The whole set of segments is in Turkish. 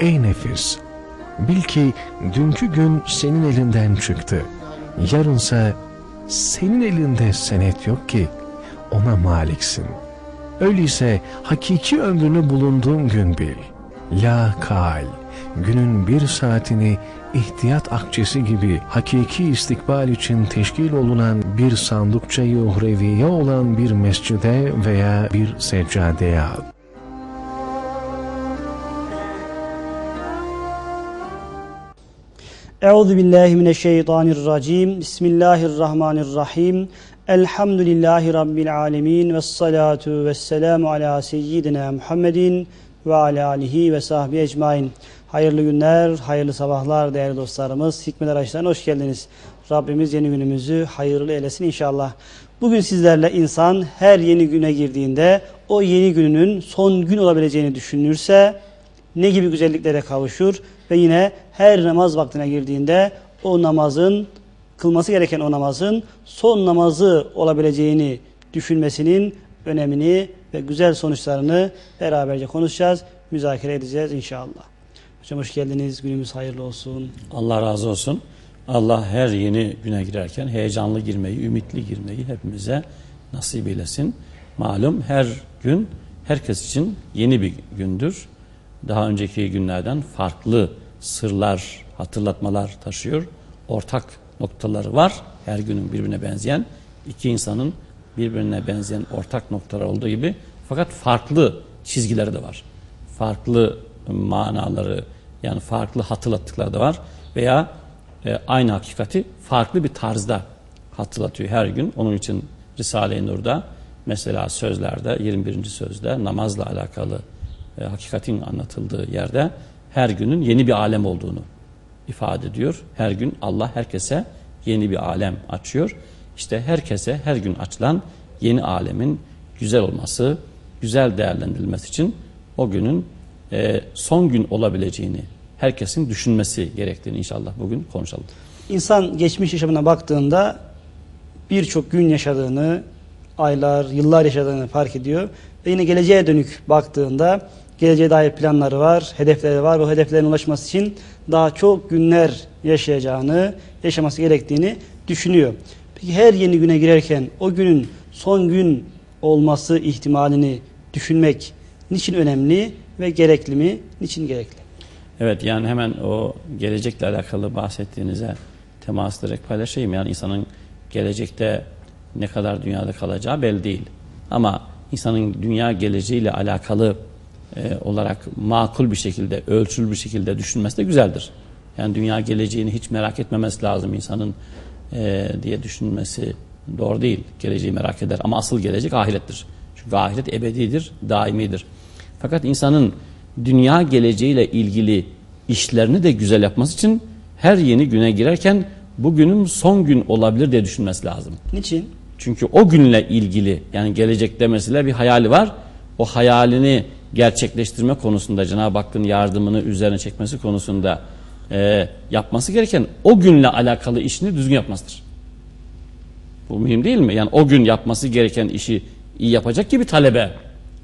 ey nefis, bil ki dünkü gün senin elinden çıktı. Yarınsa senin elinde senet yok ki ona maliksin. Öyleyse hakiki ömrünü bulunduğun gün bil. La kal, günün bir saatini ihtiyat akçesi gibi hakiki istikbal için teşkil olunan bir sandukçayı uhreviye olan bir mescide veya bir seccadeye al. Euzu billahi mineşşeytanirracim. Bismillahirrahmanirrahim. Elhamdülillahi rabbil alamin ve salatu vesselamu ala seyyidina Muhammedin ve ala alihi ve sahbihi ecmaîn. Hayırlı günler, hayırlı sabahlar değerli dostlarımız. Hikmet Araçları'na hoş geldiniz. Rabbimiz yeni günümüzü hayırlı eylesin inşallah. Bugün sizlerle insan her yeni güne girdiğinde o yeni gününün son gün olabileceğini düşünürse ne gibi güzelliklere kavuşur ve yine her namaz vaktine girdiğinde o namazın kılması gereken o namazın son namazı olabileceğini düşünmesinin önemini ve güzel sonuçlarını beraberce konuşacağız, müzakere edeceğiz inşallah. Hocam hoş geldiniz, günümüz hayırlı olsun. Allah razı olsun. Allah her yeni güne girerken heyecanlı girmeyi, ümitli girmeyi hepimize nasip eylesin. Malum her gün herkes için yeni bir gündür. Daha önceki günlerden farklı sırlar, hatırlatmalar taşıyor. Ortak noktaları var. Her günün birbirine benzeyen, iki insanın birbirine benzeyen ortak noktalar olduğu gibi fakat farklı çizgileri de var. Farklı manaları yani farklı hatırlattıkları da var veya e, aynı hakikati farklı bir tarzda hatırlatıyor her gün. Onun için Risale-i Nur'da mesela sözlerde 21. sözde namazla alakalı e, hakikatin anlatıldığı yerde her günün yeni bir alem olduğunu ifade ediyor. Her gün Allah herkese yeni bir alem açıyor. İşte herkese her gün açılan yeni alemin güzel olması, güzel değerlendirilmesi için o günün e, son gün olabileceğini herkesin düşünmesi gerektiğini inşallah bugün konuşalım. İnsan geçmiş yaşamına baktığında birçok gün yaşadığını, aylar, yıllar yaşadığını fark ediyor. Ve yine geleceğe dönük baktığında geleceğe dair planları var, hedefleri var. Bu hedeflerine ulaşması için daha çok günler yaşayacağını, yaşaması gerektiğini düşünüyor. Peki her yeni güne girerken o günün son gün olması ihtimalini düşünmek niçin önemli ve gerekli mi? Niçin gerekli? Evet yani hemen o gelecekle alakalı bahsettiğinize temas ederek paylaşayım. Yani insanın gelecekte ne kadar dünyada kalacağı belli değil. Ama insanın dünya geleceğiyle alakalı e, olarak makul bir şekilde, ölçülü bir şekilde düşünmesi de güzeldir. Yani dünya geleceğini hiç merak etmemesi lazım insanın e, diye düşünmesi doğru değil. Geleceği merak eder ama asıl gelecek ahirettir. Çünkü ahiret ebedidir, daimidir. Fakat insanın dünya geleceğiyle ilgili işlerini de güzel yapması için her yeni güne girerken bugünün son gün olabilir diye düşünmesi lazım. Niçin? Çünkü o günle ilgili yani gelecekte mesela bir hayali var. O hayalini gerçekleştirme konusunda Cenab-ı Hakk'ın yardımını üzerine çekmesi konusunda e, yapması gereken o günle alakalı işini düzgün yapmasıdır. Bu mühim değil mi? Yani o gün yapması gereken işi iyi yapacak ki bir talebe,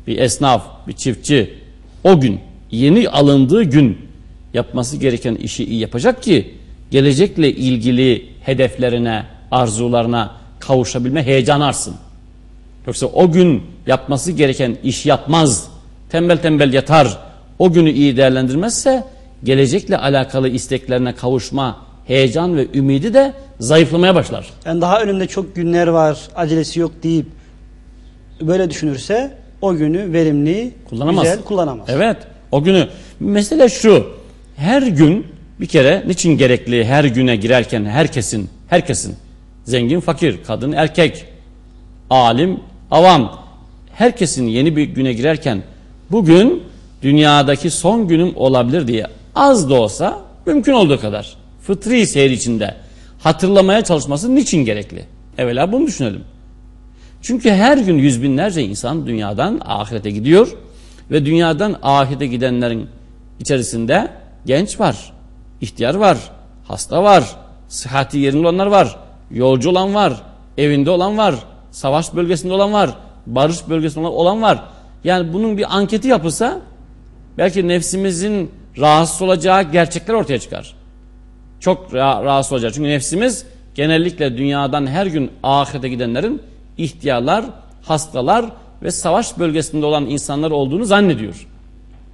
bir esnaf, bir çiftçi o gün yeni alındığı gün yapması gereken işi iyi yapacak ki gelecekle ilgili hedeflerine, arzularına kavuşabilme heyecan arsın. Yoksa o gün yapması gereken iş yapmaz, tembel tembel yatar, o günü iyi değerlendirmezse gelecekle alakalı isteklerine kavuşma heyecan ve ümidi de zayıflamaya başlar. Yani daha önümde çok günler var, acelesi yok deyip böyle düşünürse o günü verimli, kullanamaz. güzel kullanamaz. Evet. O günü mesele şu. Her gün bir kere niçin gerekli her güne girerken herkesin herkesin zengin fakir kadın erkek alim avam herkesin yeni bir güne girerken bugün dünyadaki son günüm olabilir diye az da olsa mümkün olduğu kadar fıtri seyir içinde hatırlamaya çalışması niçin gerekli? Evvela bunu düşünelim. Çünkü her gün yüz binlerce insan dünyadan ahirete gidiyor ve dünyadan ahirete gidenlerin içerisinde genç var, ihtiyar var, hasta var, sıhhati yerinde olanlar var, yolcu olan var, evinde olan var, savaş bölgesinde olan var, barış bölgesinde olan var. Yani bunun bir anketi yapılsa belki nefsimizin rahatsız olacağı gerçekler ortaya çıkar. Çok ra- rahatsız olacak. Çünkü nefsimiz genellikle dünyadan her gün ahirete gidenlerin ihtiyarlar, hastalar ve savaş bölgesinde olan insanlar olduğunu zannediyor.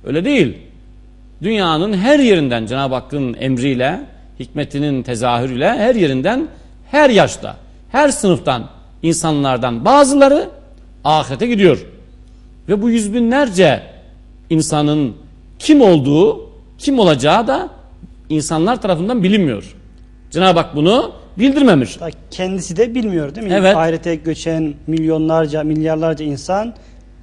Öyle değil. Dünyanın her yerinden Cenab-ı Hakk'ın emriyle, hikmetinin tezahürüyle her yerinden, her yaşta, her sınıftan insanlardan bazıları ahirete gidiyor. Ve bu yüz binlerce insanın kim olduğu, kim olacağı da insanlar tarafından bilinmiyor. Cenab-ı Hak bunu bildirmemiş. Kendisi de bilmiyor değil mi? Evet. Ahirete göçen milyonlarca, milyarlarca insan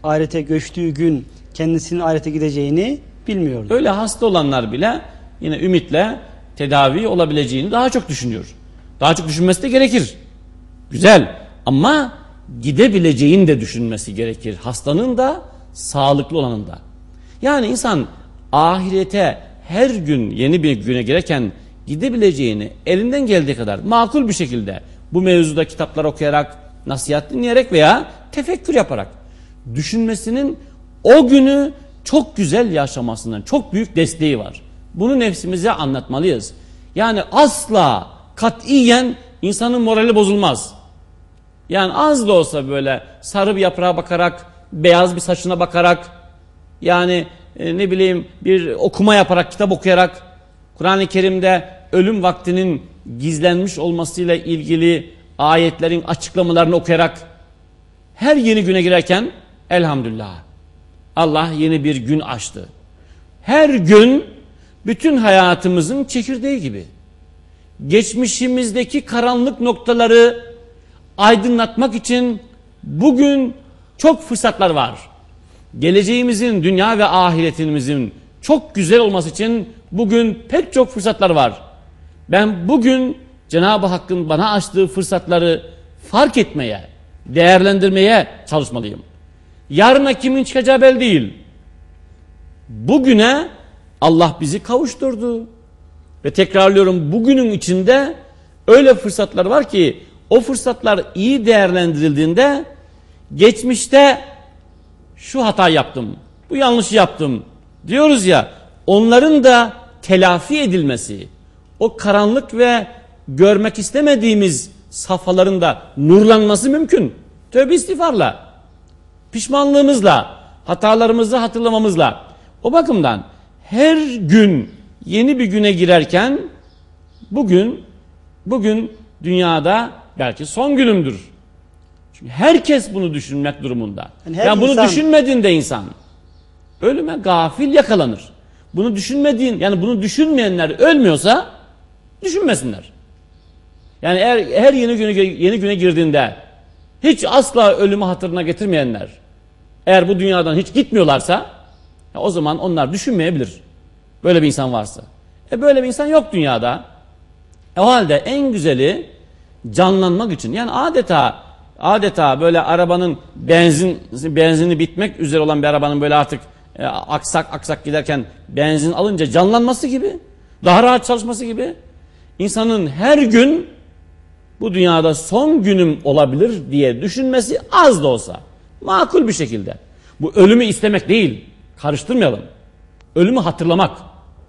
ahirete göçtüğü gün kendisinin ahirete gideceğini bilmiyordu. Öyle hasta olanlar bile yine ümitle tedavi olabileceğini daha çok düşünüyor. Daha çok düşünmesi de gerekir. Güzel ama gidebileceğini de düşünmesi gerekir. Hastanın da sağlıklı olanın da. Yani insan ahirete her gün yeni bir güne girerken gidebileceğini elinden geldiği kadar makul bir şekilde bu mevzuda kitaplar okuyarak, nasihat dinleyerek veya tefekkür yaparak düşünmesinin o günü çok güzel yaşamasının çok büyük desteği var. Bunu nefsimize anlatmalıyız. Yani asla katiyen insanın morali bozulmaz. Yani az da olsa böyle sarı bir yaprağa bakarak, beyaz bir saçına bakarak, yani e, ne bileyim bir okuma yaparak, kitap okuyarak, Kur'an-ı Kerim'de ölüm vaktinin gizlenmiş olmasıyla ilgili ayetlerin açıklamalarını okuyarak, her yeni güne girerken elhamdülillah Allah yeni bir gün açtı. Her gün bütün hayatımızın çekirdeği gibi. Geçmişimizdeki karanlık noktaları aydınlatmak için bugün çok fırsatlar var. Geleceğimizin, dünya ve ahiretimizin çok güzel olması için bugün pek çok fırsatlar var. Ben bugün Cenab-ı Hakk'ın bana açtığı fırsatları fark etmeye, değerlendirmeye çalışmalıyım. Yarına kimin çıkacağı belli değil. Bugüne Allah bizi kavuşturdu. Ve tekrarlıyorum bugünün içinde öyle fırsatlar var ki o fırsatlar iyi değerlendirildiğinde geçmişte şu hata yaptım, bu yanlışı yaptım diyoruz ya onların da telafi edilmesi, o karanlık ve görmek istemediğimiz safhaların da nurlanması mümkün. Tövbe istiğfarla, pişmanlığımızla, hatalarımızı hatırlamamızla. O bakımdan her gün yeni bir güne girerken bugün bugün dünyada belki son günümdür. Çünkü herkes bunu düşünmek durumunda. Yani her yani bunu insan- düşünmediğinde insan ölüme gafil yakalanır. Bunu düşünmediğin yani bunu düşünmeyenler ölmüyorsa düşünmesinler. Yani eğer her yeni güne yeni güne girdiğinde hiç asla ölümü hatırına getirmeyenler eğer bu dünyadan hiç gitmiyorlarsa ya o zaman onlar düşünmeyebilir. Böyle bir insan varsa. E böyle bir insan yok dünyada. E o halde en güzeli canlanmak için yani adeta adeta böyle arabanın benzin benzini bitmek üzere olan bir arabanın böyle artık e, aksak aksak giderken benzin alınca canlanması gibi daha rahat çalışması gibi insanın her gün bu dünyada son günüm olabilir diye düşünmesi az da olsa makul bir şekilde. Bu ölümü istemek değil. Karıştırmayalım. Ölümü hatırlamak.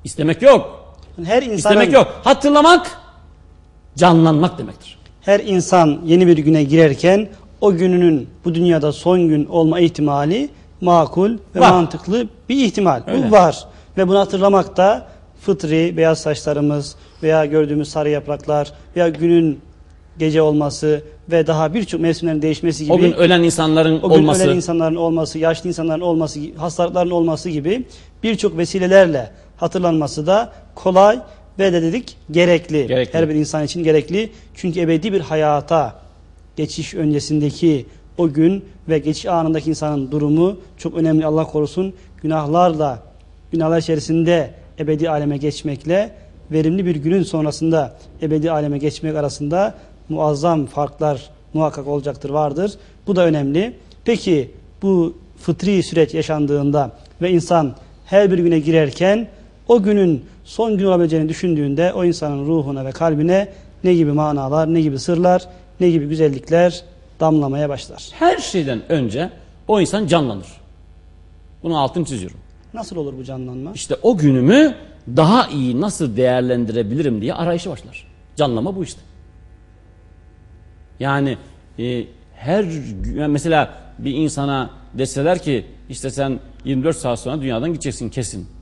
istemek yok. Her insanın, İstemek yok. Hatırlamak canlanmak demektir. Her insan yeni bir güne girerken o gününün bu dünyada son gün olma ihtimali makul ve Var. mantıklı bir ihtimal. Öyle. Bu var. Ve bunu hatırlamak da fıtri beyaz saçlarımız veya gördüğümüz sarı yapraklar veya günün gece olması ve daha birçok mevsimlerin değişmesi gibi O gün ölen insanların o gün olması. ölen insanların olması, yaşlı insanların olması, hastalıkların olması gibi birçok vesilelerle hatırlanması da kolay ve de dedik gerekli. Gerekli. Her bir insan için gerekli. Çünkü ebedi bir hayata geçiş öncesindeki o gün ve geçiş anındaki insanın durumu çok önemli. Allah korusun günahlarla, günahlar içerisinde ebedi aleme geçmekle verimli bir günün sonrasında ebedi aleme geçmek arasında muazzam farklar muhakkak olacaktır, vardır. Bu da önemli. Peki bu fıtri süreç yaşandığında ve insan her bir güne girerken o günün son gün olabileceğini düşündüğünde o insanın ruhuna ve kalbine ne gibi manalar, ne gibi sırlar, ne gibi güzellikler damlamaya başlar. Her şeyden önce o insan canlanır. Bunu altını çiziyorum. Nasıl olur bu canlanma? İşte o günümü daha iyi nasıl değerlendirebilirim diye arayışı başlar. Canlama bu işte. Yani e, her mesela bir insana deseler ki işte sen 24 saat sonra dünyadan gideceksin kesin.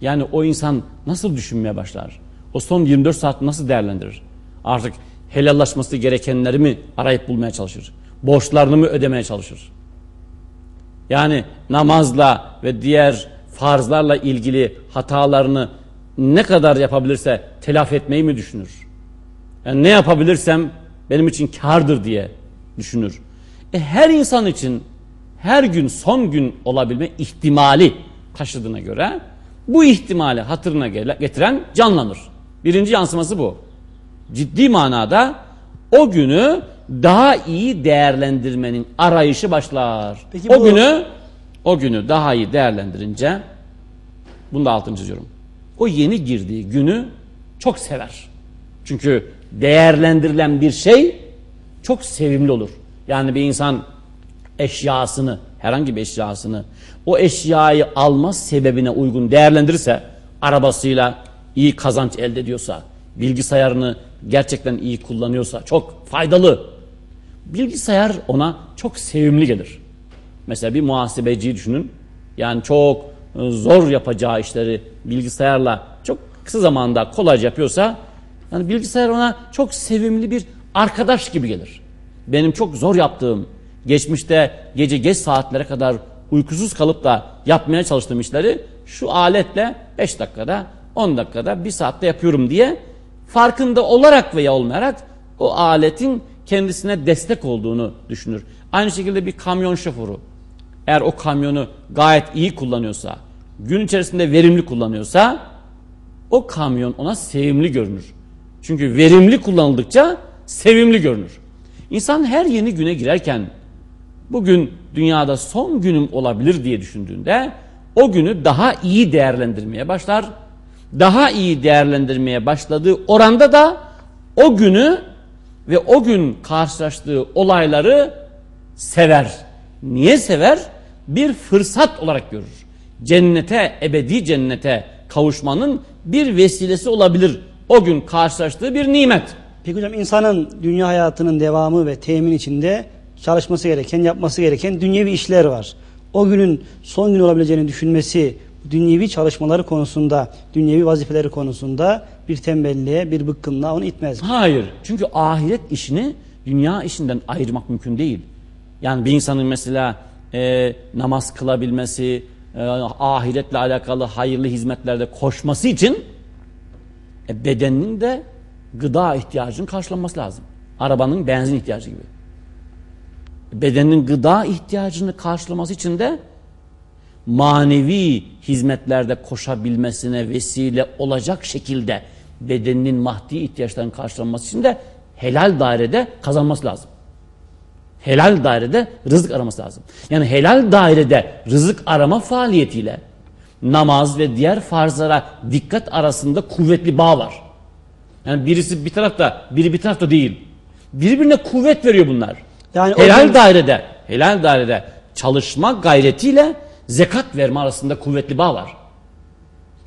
Yani o insan nasıl düşünmeye başlar? O son 24 saat nasıl değerlendirir? Artık helallaşması gerekenleri mi arayıp bulmaya çalışır? Borçlarını mı ödemeye çalışır? Yani namazla ve diğer farzlarla ilgili hatalarını ne kadar yapabilirse telafi etmeyi mi düşünür? Yani ne yapabilirsem benim için kardır diye düşünür. E her insan için her gün son gün olabilme ihtimali taşıdığına göre bu ihtimali hatırına getiren canlanır. Birinci yansıması bu. Ciddi manada o günü daha iyi değerlendirmenin arayışı başlar. Peki bu... O günü o günü daha iyi değerlendirince bunu da altını çiziyorum. O yeni girdiği günü çok sever. Çünkü değerlendirilen bir şey çok sevimli olur. Yani bir insan eşyasını, herhangi bir eşyasını o eşyayı alma sebebine uygun değerlendirirse, arabasıyla iyi kazanç elde ediyorsa, bilgisayarını gerçekten iyi kullanıyorsa, çok faydalı. Bilgisayar ona çok sevimli gelir. Mesela bir muhasebeciyi düşünün. Yani çok e, zor yapacağı işleri bilgisayarla çok kısa zamanda kolayca yapıyorsa yani bilgisayar ona çok sevimli bir arkadaş gibi gelir. Benim çok zor yaptığım, geçmişte gece geç saatlere kadar uykusuz kalıp da yapmaya çalıştığım işleri şu aletle 5 dakikada, 10 dakikada, 1 saatte yapıyorum diye farkında olarak veya olmayarak o aletin kendisine destek olduğunu düşünür. Aynı şekilde bir kamyon şoförü eğer o kamyonu gayet iyi kullanıyorsa, gün içerisinde verimli kullanıyorsa o kamyon ona sevimli görünür. Çünkü verimli kullanıldıkça sevimli görünür. İnsan her yeni güne girerken bugün dünyada son günüm olabilir diye düşündüğünde o günü daha iyi değerlendirmeye başlar. Daha iyi değerlendirmeye başladığı oranda da o günü ve o gün karşılaştığı olayları sever. Niye sever? Bir fırsat olarak görür. Cennete, ebedi cennete kavuşmanın bir vesilesi olabilir. O gün karşılaştığı bir nimet. Peki hocam insanın dünya hayatının devamı ve temin içinde çalışması gereken, yapması gereken dünyevi işler var. O günün son gün olabileceğini düşünmesi, dünyevi çalışmaları konusunda, dünyevi vazifeleri konusunda bir tembelliğe, bir bıkkınlığa onu itmez. Hayır. Çünkü ahiret işini dünya işinden ayırmak mümkün değil. Yani bir insanın mesela e, namaz kılabilmesi, e, ahiretle alakalı hayırlı hizmetlerde koşması için e, bedeninin de gıda ihtiyacının karşılanması lazım. Arabanın benzin ihtiyacı gibi. Bedenin gıda ihtiyacını karşılaması için de manevi hizmetlerde koşabilmesine vesile olacak şekilde bedeninin maddi ihtiyaçlarının karşılanması için de helal dairede kazanması lazım. Helal dairede rızık araması lazım. Yani helal dairede rızık arama faaliyetiyle namaz ve diğer farzlara dikkat arasında kuvvetli bağ var. Yani birisi bir tarafta, biri bir tarafta değil. Birbirine kuvvet veriyor bunlar. Yani helal gün... dairede, helal dairede çalışma gayretiyle zekat verme arasında kuvvetli bağ var.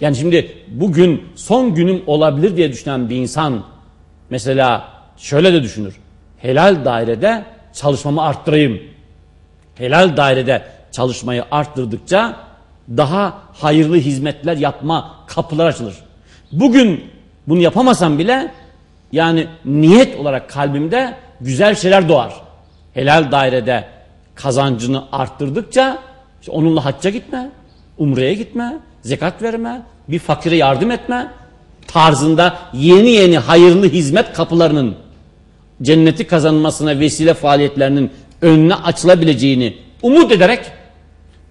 Yani şimdi bugün son günüm olabilir diye düşünen bir insan mesela şöyle de düşünür. Helal dairede çalışmamı arttırayım. Helal dairede çalışmayı arttırdıkça daha hayırlı hizmetler yapma kapılar açılır. Bugün bunu yapamasam bile yani niyet olarak kalbimde güzel şeyler doğar. Helal dairede kazancını arttırdıkça işte onunla hacca gitme, umreye gitme, zekat verme, bir fakire yardım etme tarzında yeni yeni hayırlı hizmet kapılarının cenneti kazanmasına vesile faaliyetlerinin önüne açılabileceğini umut ederek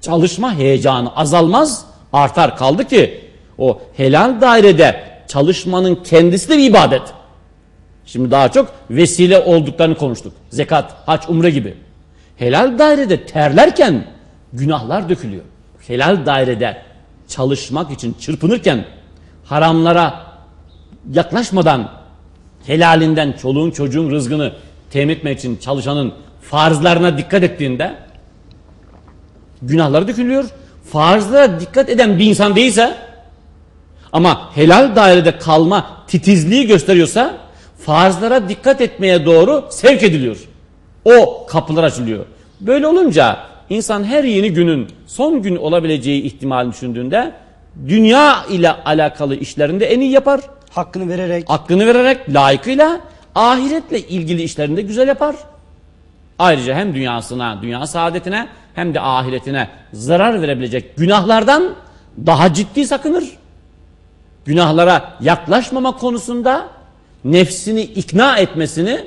çalışma heyecanı azalmaz, artar. Kaldı ki o helal dairede çalışmanın kendisi de bir ibadet. Şimdi daha çok vesile olduklarını konuştuk. Zekat, hac, umre gibi. Helal dairede terlerken günahlar dökülüyor. Helal dairede çalışmak için çırpınırken haramlara yaklaşmadan helalinden çoluğun çocuğun rızkını temin etmek için çalışanın farzlarına dikkat ettiğinde günahları dökülüyor. farzlara dikkat eden bir insan değilse ama helal dairede kalma titizliği gösteriyorsa farzlara dikkat etmeye doğru sevk ediliyor. O kapılar açılıyor. Böyle olunca insan her yeni günün son gün olabileceği ihtimalini düşündüğünde dünya ile alakalı işlerinde en iyi yapar. Hakkını vererek Hakkını vererek layıkıyla ahiretle ilgili işlerinde güzel yapar. Ayrıca hem dünyasına, dünya saadetine hem de ahiretine zarar verebilecek günahlardan daha ciddi sakınır. Günahlara yaklaşmama konusunda nefsini ikna etmesini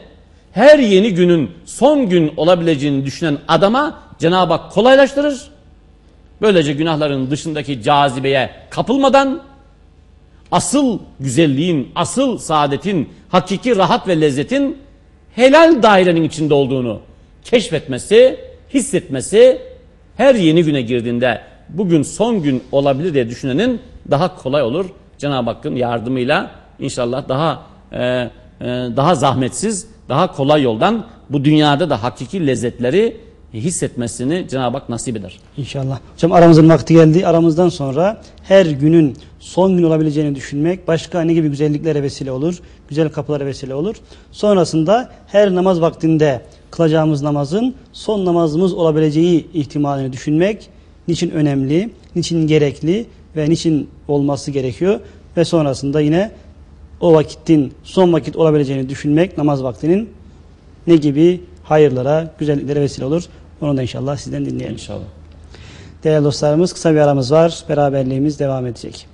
her yeni günün son gün olabileceğini düşünen adama Cenab-ı Hak kolaylaştırır. Böylece günahların dışındaki cazibeye kapılmadan asıl güzelliğin, asıl saadetin, hakiki rahat ve lezzetin helal dairenin içinde olduğunu keşfetmesi, hissetmesi her yeni güne girdiğinde bugün son gün olabilir diye düşünenin daha kolay olur. Cenab-ı Hakk'ın yardımıyla inşallah daha e, e, daha zahmetsiz, daha kolay yoldan bu dünyada da hakiki lezzetleri hissetmesini Cenab-ı Hak nasip eder. inşallah. Hocam aramızın vakti geldi. Aramızdan sonra her günün son gün olabileceğini düşünmek başka ne gibi güzelliklere vesile olur? Güzel kapılara vesile olur. Sonrasında her namaz vaktinde kılacağımız namazın son namazımız olabileceği ihtimalini düşünmek niçin önemli, niçin gerekli ve niçin olması gerekiyor ve sonrasında yine o vakitin son vakit olabileceğini düşünmek namaz vaktinin ne gibi hayırlara, güzelliklere vesile olur. Onu da inşallah sizden dinleyelim. İnşallah. Değerli dostlarımız kısa bir aramız var. Beraberliğimiz devam edecek.